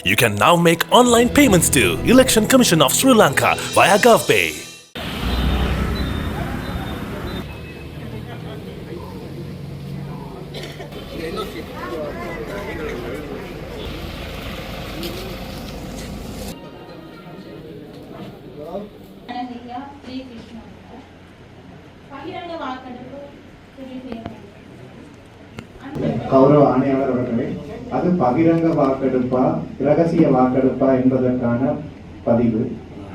You can now make online payments to Election Commission of Sri Lanka via GovPay. அனந்தையா Srikrishnan பகிரங்க வாக்கெடுப்பு தெரிவு செய்யப்பட்டது கௌரவ ஆணையாளர் அவர்களே அது பகிரங்க வாக்கெடுப்பா இரகசிய வாக்கெடுப்பா என்பதற்கான பதிவு.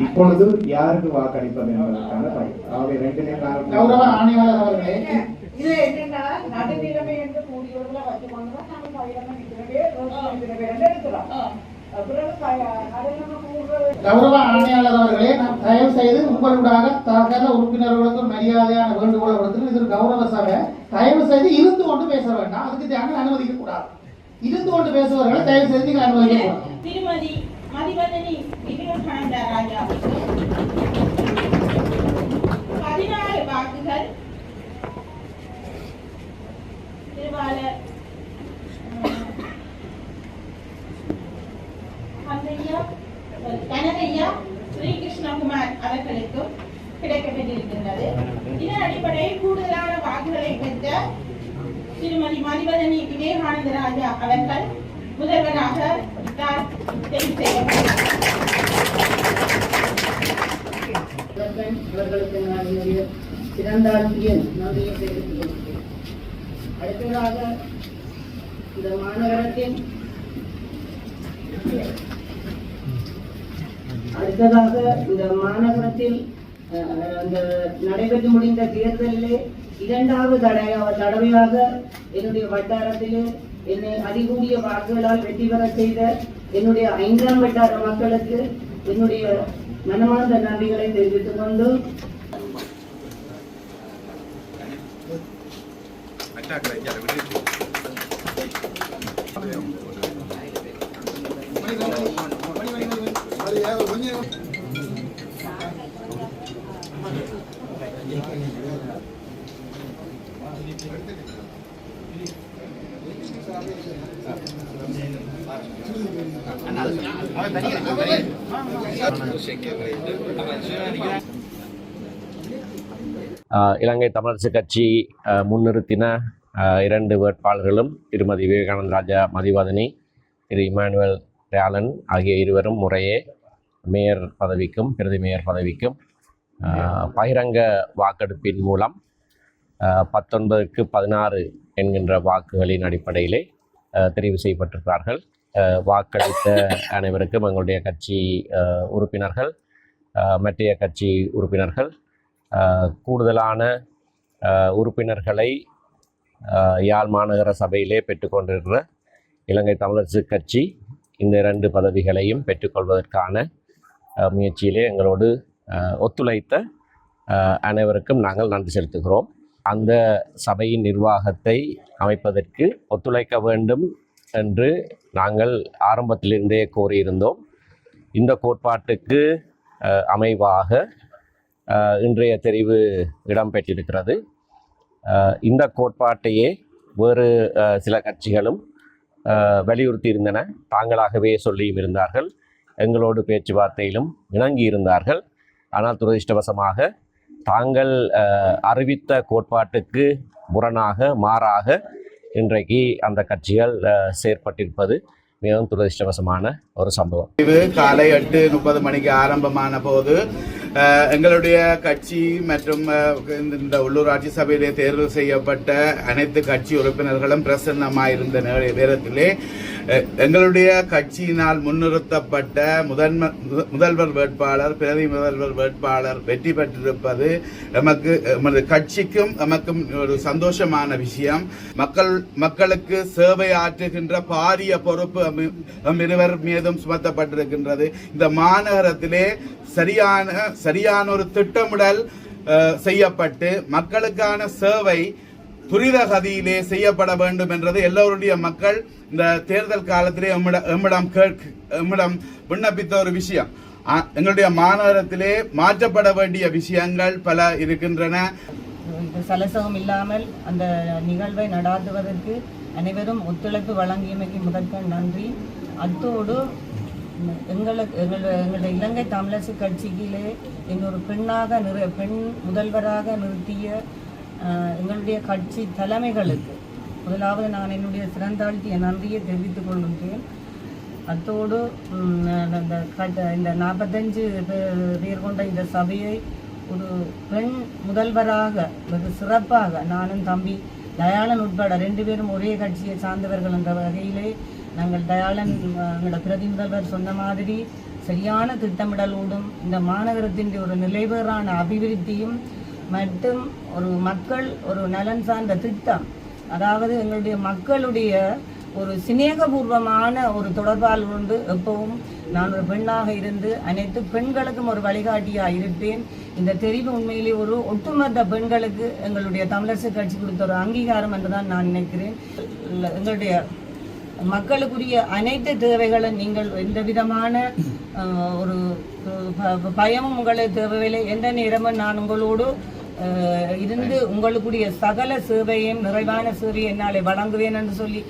இப்பொழுது யாருக்கு வாக்களிப்பது என்பதற்கான பதிவு. ஆகவே ரெண்டு கௌரவ ஆணையாளர் அவர்களே இது என்னன்னா நடுநிலைமை என்று கூடியவர்களை வச்சுக்கொண்டு நாங்கள் பகிரங்க நிற்கிறவே நிற்கிறவே எடுக்கிறோம் பிறகு நடுநிலைமை கூடுறது கௌரவ ஆணையாளர் அவர்களே தயவு செய்து உங்களுடாக சகல உறுப்பினர்களுக்கு மரியாதையான வேண்டுகோளை கொடுத்து இது கௌரவ சபை. தயவு செய்து இருந்து கொண்டு பேச வேண்டாம். அதுக்கு நாங்கள் அனுமதிக்க கூடாது. இருந்து கொண்டு பேசுபவர்களை தயவு செய்து நீங்கள் அனுமதிக்க திருமதி மதிவதனி விவேகானந்த ராஜாவுக்கு பதினாறு வாக்குகள் திருவாளர் கனகையா ஸ்ரீகிருஷ்ணகுமார் அவர்களுக்கும் கிடைக்கப்பட்டிருக்கின்றது இதன் அடிப்படையில் கூடுதலான வாக்குகளை பெற்ற திருமதி மதிவதனி விவேகானந்த ராஜா அவர்கள் முதல்வராக தெரிவு செய்யப்பட்டார் இவர்களுக்கு நான் என்னுடைய சிறந்தாழ்த்திய நன்றியை தெரிவித்துக் கொள்கிறேன் அடுத்ததாக இந்த மாநகரத்தின் அடுத்ததாக இந்த மாநகரத்தில் அந்த நடைபெற்று முடிந்த தேர்தலிலே இரண்டாவது தடவை தடவையாக என்னுடைய வட்டாரத்திலே என்னை அதிகூடிய வாக்குகளால் வெற்றி பெற செய்த என்னுடைய ஐந்தாம் வட்டார மக்களுக்கு என்னுடைய மனமார்ந்த நன்றிகளை தெரிவித்துக் கொண்டு ஆஹ் இலங்கை தமிழரசு கட்சி முன்னிறுத்தின இரண்டு வேட்பாளர்களும் திருமதி விவேகானந்த ராஜா மதிவதனி திரு இமானுவேல் டேலன் ஆகிய இருவரும் முறையே மேயர் பதவிக்கும் பிரதி மேயர் பதவிக்கும் பகிரங்க வாக்கெடுப்பின் மூலம் பத்தொன்பதுக்கு பதினாறு என்கின்ற வாக்குகளின் அடிப்படையிலே தெரிவு செய்யப்பட்டிருக்கிறார்கள். வாக்களித்த அனைவருக்கும் எங்களுடைய கட்சி உறுப்பினர்கள் மற்றைய கட்சி உறுப்பினர்கள் கூடுதலான உறுப்பினர்களை யாழ் மாநகர சபையிலே பெற்றுக்கொண்டிருக்கிற இலங்கை தமிழரசு கட்சி இந்த இரண்டு பதவிகளையும் பெற்றுக்கொள்வதற்கான முயற்சியிலே எங்களோடு ஒத்துழைத்த அனைவருக்கும் நாங்கள் நன்றி செலுத்துகிறோம். அந்த சபையின் நிர்வாகத்தை அமைப்பதற்கு ஒத்துழைக்க வேண்டும் என்று நாங்கள் ஆரம்பத்திலிருந்தே கோரியிருந்தோம். இந்த கோட்பாட்டுக்கு அமைவாக இன்றைய தெரிவு இடம்பெற்றிருக்கிறது. இந்த கோட்பாட்டையே வேறு சில கட்சிகளும் வலியுறுத்தியிருந்தன. வலியுறுத்தி இருந்தன தாங்களாகவே சொல்லியும் இருந்தார்கள். எங்களோடு பேச்சுவார்த்தையிலும் இணங்கி இருந்தார்கள் ஆனால் துரதிர்ஷ்டவசமாக தாங்கள் அறிவித்த கோட்பாட்டுக்கு முரணாக மாறாக இன்றைக்கு அந்த கட்சிகள் செயற்பட்டிருப்பது மிகவும் துரதிருஷ்டவசமான ஒரு சம்பவம். இது காலை எட்டு முப்பது மணிக்கு ஆரம்பமான போது எங்களுடைய கட்சி மற்றும் இந்த- இந்த உள்ளூராட்சி சபையிலே தேர்வு செய்யப்பட்ட அனைத்து கட்சி உறுப்பினர்களும் பிரசன்னமாயிருந்த நே- நேரத்திலே எங்களுடைய கட்சியினால் முன்னிறுத்தப்பட்ட முதன்ம முதல்வர் வேட்பாளர் பிரதி முதல்வர் வேட்பாளர் வெற்றி பெற்றிருப்பது எமக்கு எமது கட்சிக்கும் எமக்கும் ஒரு சந்தோஷமான விஷயம். மக்கள் மக்களுக்கு சேவை ஆற்றுகின்ற பாரிய பொறுப்பு எம் இருவர் மீதும் சுமத்தப்பட்டிருக்கின்றது. இந்த மாநகரத்திலே சரியான சரியான ஒரு திட்டமிடல் செய்யப்பட்டு மக்களுக்கான சேவை துரித கதியிலே செய்யப்பட வேண்டும் என்றது எல்லோருடைய மக்கள் இந்த தேர்தல் காலத்திலே எம்மிட எம்மிடம் கேட்க எம்மிடம் விண்ணப்பித்த ஒரு விஷயம். எங்களுடைய மாநகரத்திலே மாற்றப்பட வேண்டிய விஷயங்கள் பல இருக்கின்றன. சலசகம் இல்லாமல் அந்த நிகழ்வை நடாத்துவதற்கு அனைவரும் ஒத்துழைப்பு வழங்கியமைக்கு முதற்கண் நன்றி. அத்தோடு எங்களுக்கு எங்களோட எங்களுடைய இலங்கை தமிழரசு கட்சியிலே இன்னொரு பெண்ணாக நிறு பெண் முதல்வராக நிறுத்திய எங்களுடைய கட்சி தலைமைகளுக்கு முதலாவது நான் என்னுடைய சிறந்தாழ்த்திய நன்றியை தெரிவித்துக் கொள்கின்றேன். அத்தோடு இந்த இந்த நாற்பத்தஞ்சு பேர் கொண்ட இந்த சபையை ஒரு பெண் முதல்வராக வெகு சிறப்பாக நானும் தம்பி தயாளன் உட்பட ரெண்டு பேரும் ஒரே கட்சியை சார்ந்தவர்கள் என்ற வகையிலே நாங்கள் தயாளன் எங்களோட பிரதி முதல்வர் சொன்ன மாதிரி சரியான திட்டமிடலோடும் இந்த மாநகரத்தின் ஒரு நிலைபெறான அபிவிருத்தியும் மற்றும் ஒரு மக்கள் ஒரு நலன் சார்ந்த திட்டம். அதாவது எங்களுடைய மக்களுடைய ஒரு சிநேகபூர்வமான ஒரு தொடர்பால் உண்டு எப்பவும் நான் ஒரு பெண்ணாக இருந்து அனைத்து பெண்களுக்கும் ஒரு வழிகாட்டியாக இருப்பேன். இந்த தெரிவு உண்மையிலே ஒரு ஒட்டுமொத்த பெண்களுக்கு எங்களுடைய தமிழரசு கட்சி கொடுத்த ஒரு அங்கீகாரம் என்று தான் நான் நினைக்கிறேன். எங்களுடைய மக்களுக்குரிய அனைத்து தேவைகளும் நீங்கள் எந்த விதமான ஒரு ப- பயமும் உங்களுக்கு தேவையில்லை. எந்த நேரமும் நான் உங்களோடு இருந்து உங்களுக்குரிய சகல சேவையும் நிறைவான சேவையை என்னாலே வழங்குவேன் என்று சொல்லி